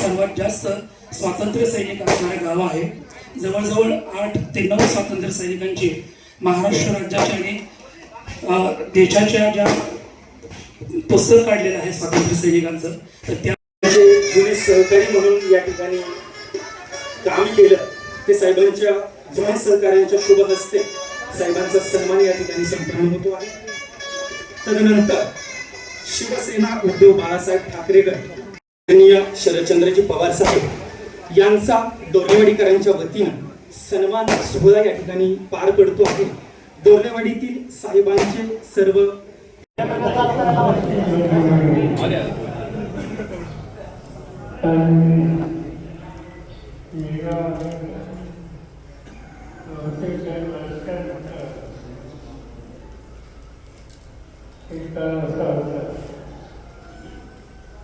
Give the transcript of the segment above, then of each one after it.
सर्वात जास्त स्वातंत्र्य सैनिक असणारे गाव आहे. जवळजवळ आठ ते नऊ स्वातंत्र्य सैनिकांची महाराष्ट्र राज्याच्या आणि देशाच्या ज्या पुस्तक काढलेलं आहे स्वातंत्र्य सैनिकांचं तर त्या जुने सहकारी म्हणून या ठिकाणी काम केलं ते साहेबांच्या जुने सहकार्यांच्या शुभ हस्ते साहेबांचा सन्मान या ठिकाणी संपन्न होतो आहे. तदनंतर शिवसेना उद्धव बाळासाहेब ठाकरे गट शरदचंद्रजी पवार साहेब यांचा डोर्लेवाडीकरांच्या वतीनं सन्मान सोहळा या ठिकाणी पार पडतो आहे. डोर्लेवाडीतील साहेबांचे सर्व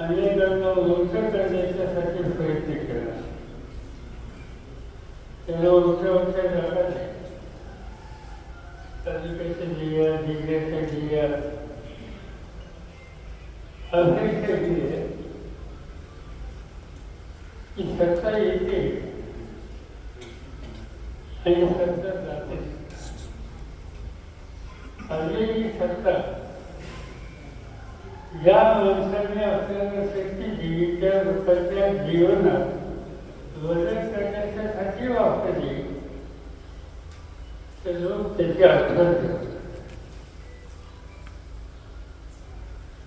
अनेकांना उंच करण्याच्यासाठी प्रयत्न केला त्याला उंच उंच जागा नाही तालुक्याच्या जिल्ह्या जिल्ह्याच्या जिल्ह्या अपेक्षा ही आहे की सत्ता येते आणि सत्ता जाते आलेली सत्ता या माणसाने आपल्याला शक्ती दिली त्या रूपाच्या जीवनात बदल करण्यासाठी वापरली तर लोक त्याची आठवण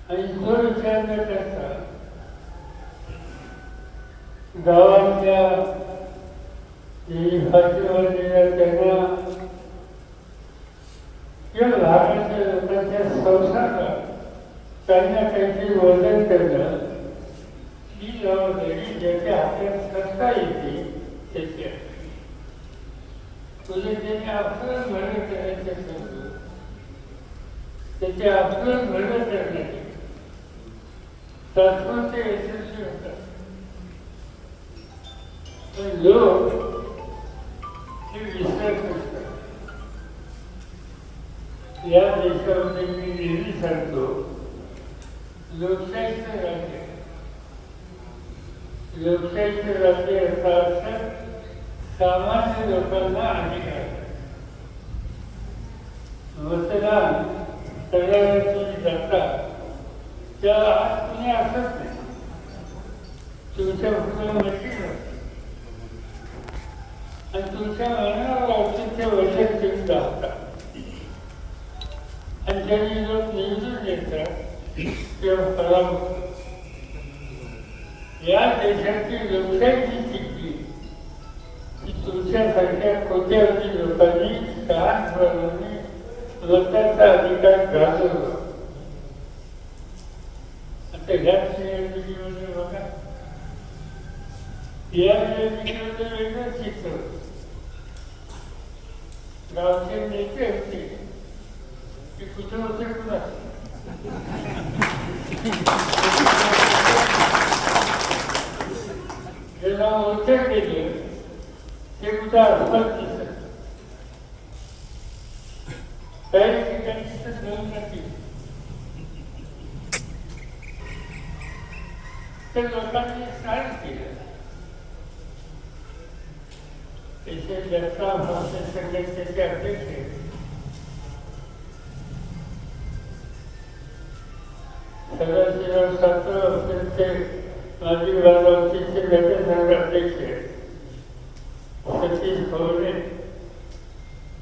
आणि तो विचार न करता गावातल्या जी त्यांना किंवा भागाच्या लोकांच्या संसारात त्यांना त्यांचे वर्णन करणं ही जबाबदारी ज्याच्या हातात सत्ता येते त्याची असते तुझे म्हणजे त्याने आपलं म्हणत करायचं समजू त्याचे आपलं भरणं करण्याचे तात्पुरते यशस्वी होतात. पण लोक हे विसरत नसतात. या देशामध्ये मी नेहमी सांगतो लोकशाहीचं राज्य. लोकशाहीचं राज्य याचा अर्थ सामान्य लोकांना अधिकार. मतदान सगळ्या तुम्ही जाता त्या आज तुम्ही असत नाही. तुमच्यापुढे मशीन आणि तुमच्या मनावर औषधच्या वर्षात तुम्ही जाता. आणि ज्यांनी लोक निवडून येतात या देशाची लोकशाहीची स्थिती. की तुमच्यासारख्या कोट्यावधी लोकांनी लहान लोकांचा अधिकार गाजवला आता ह्याच निवडणुकीमध्ये बघा. या निवडणुकीमध्ये वेगळं चित्र. गावचे नेते होते. ते कुठे होते कुणा ज्याला ओळखत गेले ते कुठं असतात दिसत काही ठिकाणी तिथं दोन नक्की तर लोकांनी स्नान केलं त्याचे जनता भाषण संघटनेचे अध्यक्ष आहेत. सदाशिवराव सातव त्यांचे शास्त्र बारावतीचे गट संघाध्यक्ष आहेत. सतीश भवने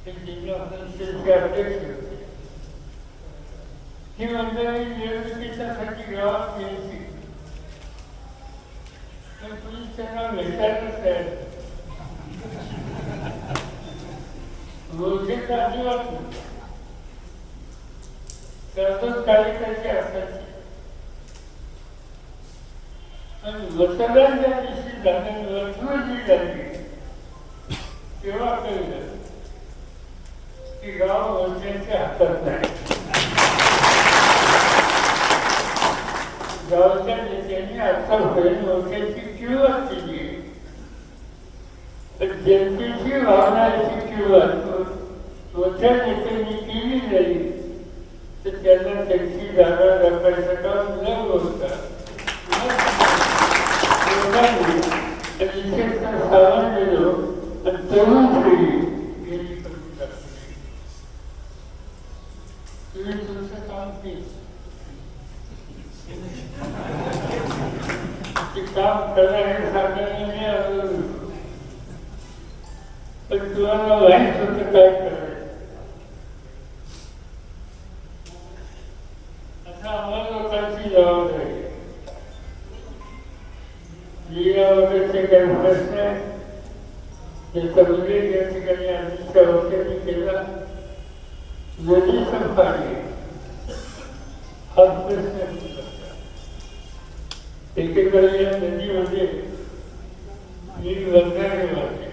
हे जिल्हा परिषदेचे अध्यक्ष होते ही मंडळी निवडणुकीच्यासाठी गावात पोलीस त्यांना भेटायलाच तयार नाही. अजिबात नाही. त्यातच असायचे आणि सगळ्यांच्या दिवशी झाल्यानंतर तुळशी झाली तेव्हा कळलं की गाव वरच्या हातात नाही. गावच्या नेत्यांनी आता बहीण वर्षाची किळवत केली तर जनतेची भावना अशी किळवत स्वतः नेत्यांनी केली नाही तर त्यांना त्यांची जागा दाखवायचं काम न होता. लोकांनी आणि विशेषतः आणि तरुण पिढी गेली तुम्ही तुमचं काम केलं ते काम करणारे नाही आवडलं पण तुम्हाला माहीत होतं काय करत आता आम्हाला लोकांची जबाबदारी आहे. लिहिला वगैरे काही प्रश्न आहे त्याचा उल्लेख या ठिकाणी आधीच्या वक्त्यांनी केला नदी संपादे हा प्रश्न एकेकाळी या नदीमध्ये नील वगैरे वाहते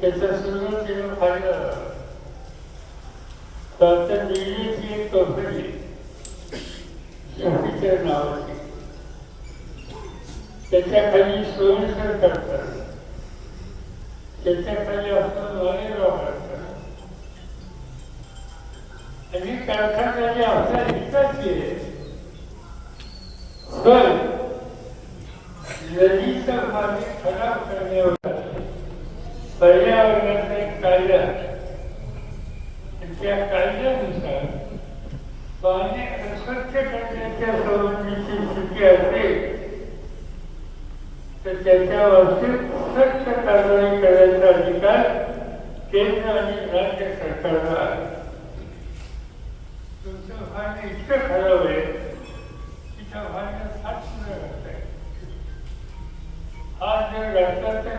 त्याचा सुरुवातीला फायदा झाला तर आता दिल्लीची एक कंपनी नावाची त्याच्याखाली सोयीसर करतात त्याच्याखाली आपण वारे वापरतात आणि कारखान्याने आपल्या हिताची आहे पण नदीचा मागे खराब करण्यावर पर्यावरणाचा एक कायदा त्या कायद्यानुसार पाणी अस्वच्छ करण्याच्या संबंधीची स्थिती असेल तर त्याच्या बाबतीत स्वच्छ कारवाई करण्याचा अधिकार केंद्र आणि राज्य सरकारला आहे. तुमचं पाणी इतकं खराब आहे की त्या पाण्यात हात सुद्धा घालता येत जर घातला तर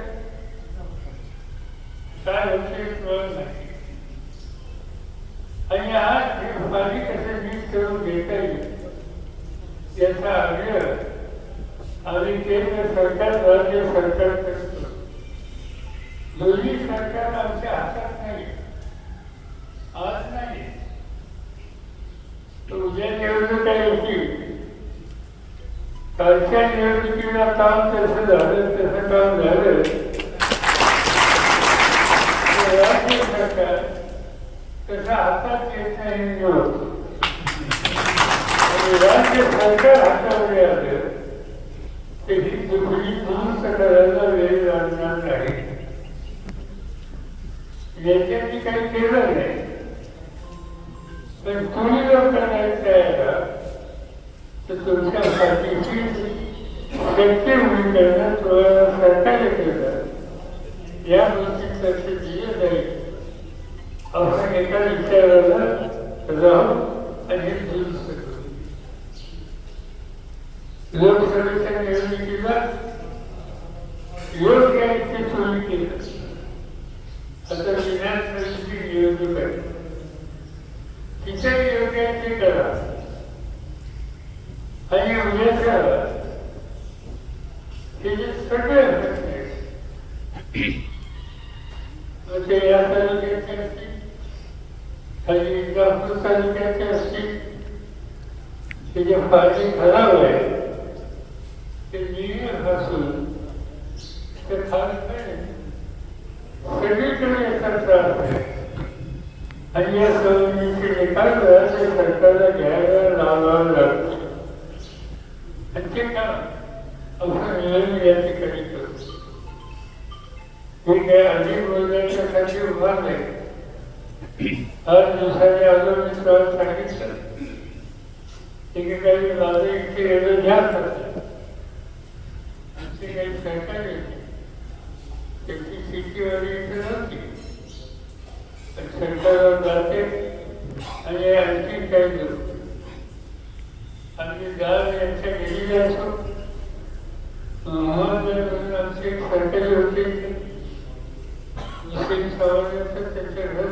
काय होते कळत नाही. आणि आज हे पाणी कसं नीट करून घेता येईल याचा आग्रह आणि केंद्र म्हणजे सरकार राज्य सरकार करत दोन्ही सरकार आमच्या हातात नाही आज नाही. तर उद्या निवडणूक आहे कालच्या निवडणुकीला काम तसं झालं तसं काम झालं. राज्य सरकार तसं हातात येत नाही निवडणूक राज्य सरकार हातामध्ये आलं. तर दुसरी करायला वेळ लागणार नाही काही केलं नाही. पण तुम्ही जर करायचं आहे तर शक्य होईल केलं या गोष्टी लक्ष दिलं जाईल आपण एका विचाराला राहू आणि दुरुस्त करू लोकसभेच्या निवडणुकीला योग्य आहे ते तुम्ही केलं आता विधानसभेची निवडणूक आहे योग्य आहे ते करा हे जे सगळे ते या तालुक्याचे असतील खाली इंदापूर तालुक्याचे असतील जे खराब आहे ते नियम असून ते खात नाही सगळीकडे आहे आणि या सरकारला घ्यायला लावावं आणि ते काम आपण या ठिकाणी हे काय अधिक बोलण्याच्या उभा नाही। आज दिवसाने आलो मी तुम्हाला सांगितलं माझं इथे ते काही सरकार येते त्याची शेतीवाडी इथे नव्हती. पण सरकारवर जाते आणि आणखी काही लोक आणि गाव यांच्या गेलेले असो. म्हणून आमचे सरकारी होते मुस्लिम समाजाचं त्यांचे घर.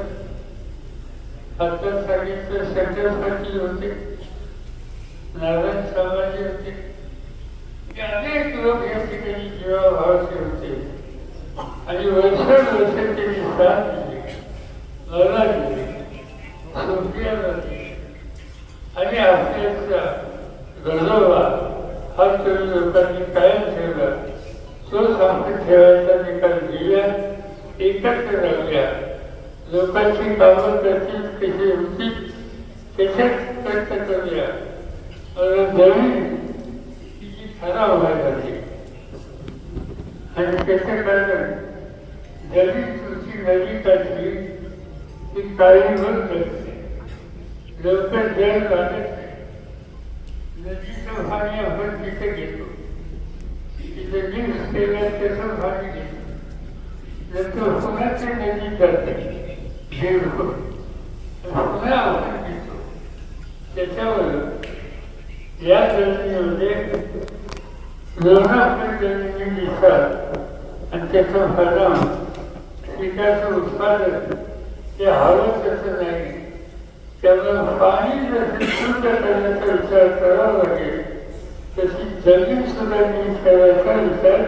हातात सांगितलं सरकारसाठी होते. नारायण समाजी होते. हे अनेक लोक या ठिकाणी आणि वर्ष साथ दिली दिली आणि आपल्याचा हा तुम्ही लोकांनी कायम ठेवला तो सांगून ठेवायचा निकाल दिला एकत्र लोकांची कामं करतील कशी होतील त्याच्यात प्रयत्न करूया जमीन तिची खराब व्हायला लागली आणि त्याचं जरी तुमची नवी काढली ती काळी होत नसते लवकर जल लागत नदीचं पाणी आपण तिथे घेतो. तिथे मिक्स केलं त्याचं पाणी घेतो. नंतर पुन्हा नदी करते भेड पुन्हा आपण घेतो त्याच्यावर या जमिनीमध्ये लोणावळी दिसतात आणि त्याचा परिणाम पिकाचं उत्पादन ते हवं तसं नाही त्यामुळे पाणी जसे शुद्ध करण्याचा विचार करावा लागेल तशी जमीन सुद्धा नीट करायचा विचार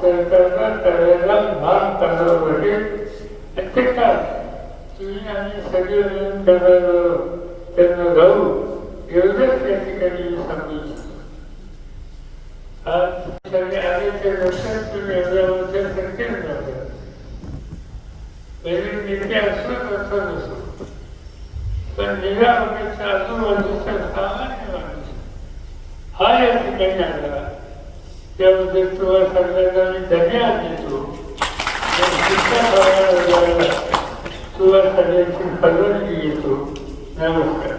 सरकारला करायला भाग करावा लागेल आणि ते काय तुम्ही आम्ही सगळे मिळून करायला त्यांना जाऊ एवढंच या ठिकाणी मी सांगू इच्छितो आज तुम्ही पण निघा आजूबाजूचा सामान्य माणूस हा या ठिकाणी आला त्याबद्दल तुम्हाला सगळ्यांना मी धन्यवाद देतो तुम्हाला सगळ्यांची परवानगी घेतो नमस्कार.